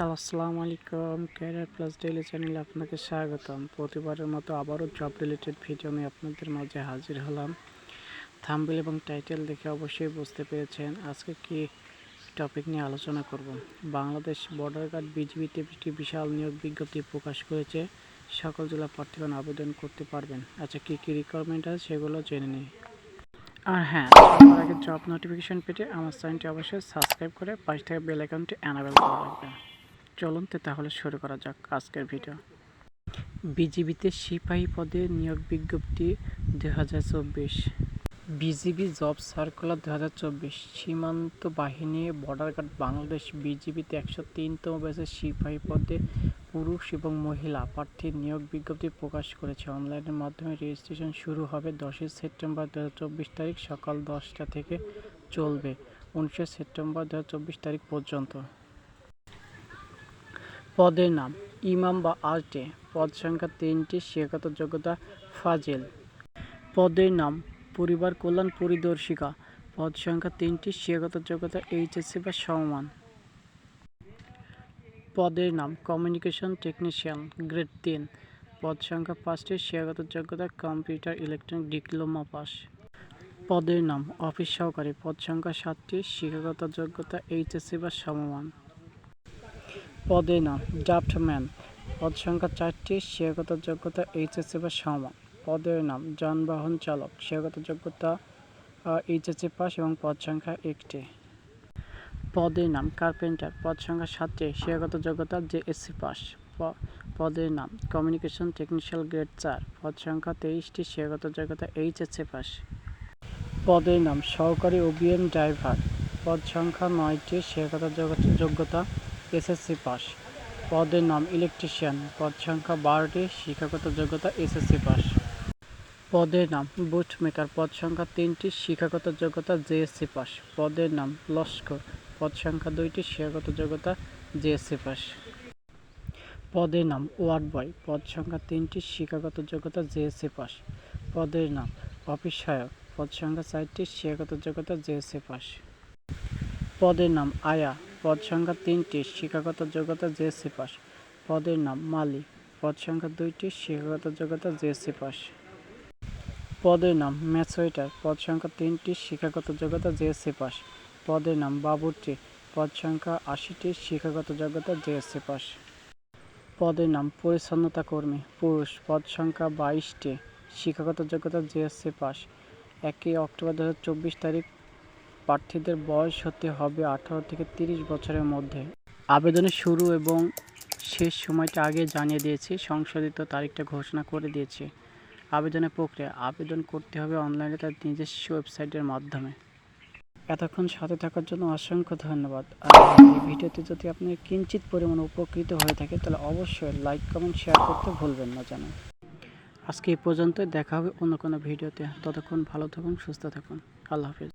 Hello, আসসালামু আলাইকুম। Career plus daily চ্যানেলে আপনাকে স্বাগতম। প্রতিবারের মতো আবারও জব রিলেটেড ভিডিও নিয়ে আপনাদের মাঝে হাজির হলাম। থাম্বেল এবং টাইটেল দেখে অবশ্যই বুঝতে পেরেছেন আজকে কি টপিক নিয়ে আলোচনা করব। বাংলাদেশ বর্ডার গার্ড বিজিবিতে একটি বিশাল নিয়োগ বিজ্ঞপ্তি প্রকাশ করেছে। সকল জেলা প্রার্থীগণ আবেদন করতে পারবেন। আচ্ছা কী কী রিকোয়ারমেন্ট আছে সেগুলো জেনে নিই। আর হ্যাঁ আগে জব নোটিফিকেশন পেতে আমার চ্যানেলটি অবশ্যই সাবস্ক্রাইব করে পাশ থেকে বেল আইকনটি অ্যানাবেল করে রাখবেন। চলুন তো তাহলে শুরু করা যাক আজকের ভিডিও। বিজিবিতে সিপাহী পদে নিয়োগ বিজ্ঞপ্তি দু হাজার চব্বিশ। বিজিবি জব সার্কুলার দু হাজার চব্বিশ। সীমান্ত বাহিনী বর্ডার গার্ড বাংলাদেশ বিজিবিতে একশো তিনতম ব্যাচের সিপাহী পদে পুরুষ এবং মহিলা প্রার্থীর নিয়োগ বিজ্ঞপ্তি প্রকাশ করেছে। অনলাইনের মাধ্যমে রেজিস্ট্রেশন শুরু হবে দশই সেপ্টেম্বর দু হাজার চব্বিশ তারিখ সকাল দশটা থেকে চলবে, উনিশে সেপ্টেম্বর দু হাজার চব্বিশ তারিখ পর্যন্ত। পদের নাম ইমাম বা আর্টে পদ সংখ্যা তিনটি, শিক্ষাগত যোগ্যতা ফাজিল। পদের নাম পরিবার কল্যাণ পরিদর্শিকা। পদ সংখ্যা তিনটি, শিক্ষাগত যোগ্যতা এইচএসসি বা সমমান। পদের নাম কমিউনিকেশন টেকনিশিয়ান, গ্রেড তিন। পদ সংখ্যা পাঁচটি, শিক্ষাগত যোগ্যতা কম্পিউটার ইলেকট্রনিক ডিপ্লোমা পাস। পদের নাম অফিস সহকারী। পদ সংখ্যা সাতটি, শিক্ষাগত যোগ্যতা এইচএসসি বা সমমান। পদের নাম ড্রাফটম্যান পদ সংখ্যা চারটি শিক্ষাগত যোগ্যতা এইচএসসি বা সমান। পদের নাম, যানবাহন চালক। শিক্ষাগত যোগ্যতা এইচএসসি পাস এবং পদ সংখ্যা একটি। পদের নাম, কার্পেন্টার। পদ সংখ্যা সাতটি শিক্ষাগত যোগ্যতা জেএসসি পাস। পদের নাম, কমিউনিকেশন টেকনিশিয়াল গ্রেড চার। পদ সংখ্যা তেইশটি শিক্ষাগত যোগ্যতা এইচএসসি পাস। পদের নাম, সহকারী অভিযান ড্রাইভার। পদ সংখ্যা নয়টি শিক্ষাগত যোগ্য- যোগ্যতা এসএসসি পাস। পদের নাম ইলেকট্রিশিয়ান। পদ সংখ্যা বারোটি। শিক্ষাগত যোগ্যতা এসএসসি পাস। পদের নাম বুট মেকার পদ সংখ্যা তিনটি। শিক্ষাগত যোগ্যতা জেএসসি পাস। পদের নাম লস্কর। পদ সংখ্যা দুইটি। শিক্ষাগত যোগ্যতা জেএসসি পাস। পদের নাম ওয়ার্ড বয়। পদ সংখ্যা তিনটি। শিক্ষাগত যোগ্যতা জেএসসি পাস। পদের নাম অফিস সহায়ক পদ সংখ্যা চারটি। শিক্ষাগত যোগ্যতা জেএসসি পাস। পদের নাম আয়া। পদ সংখ্যা তিনটি, শিক্ষাগত যোগ্যতা জেএসসি পাস। পদের নাম মালি পদ সংখ্যা দুইটি, শিক্ষাগত যোগ্যতা জেএসসি পাস। পদের নাম ম্যাথওয়েটার পদ সংখ্যা তিনটি, শিক্ষাগত যোগ্যতা জেএসসি পাস। পদের নাম বাবুর্চি পদ সংখ্যা আশিটি, শিক্ষাগত যোগ্যতা জেএসসি পাস। পদের নাম পরিচ্ছন্নতা কর্মী, পুরুষ পদ সংখ্যা বাইশটি, শিক্ষাগত যোগ্যতা জেএসসি পাস। একই অক্টোবর দু হাজার চব্বিশ তারিখ প্রার্থীদের বয়স হতে হবে আঠারো থেকে তিরিশ বছরের মধ্যে। আবেদনের শুরু এবং শেষ সময়টা আগে জানিয়ে দিয়েছি, সংশোধিত তারিখটা ঘোষণা করে দিয়েছি। আবেদনের প্রক্রিয়া, আবেদন করতে হবে অনলাইনে তার নিজস্ব ওয়েবসাইটের মাধ্যমে। এতক্ষণ সাথে থাকার জন্য অসংখ্য ধন্যবাদ। আর এই ভিডিওতে যদি আপনি কিঞ্চিত পরিমাণে উপকৃত হয়ে থাকে, তাহলে অবশ্যই লাইক, কমেন্ট, শেয়ার করতে ভুলবেন না যেন আজকে এই পর্যন্ত দেখা হবে অন্য কোনো ভিডিওতে। ততক্ষণ ভালো থাকুন, সুস্থ থাকুন। আল্লাহ হাফিজ।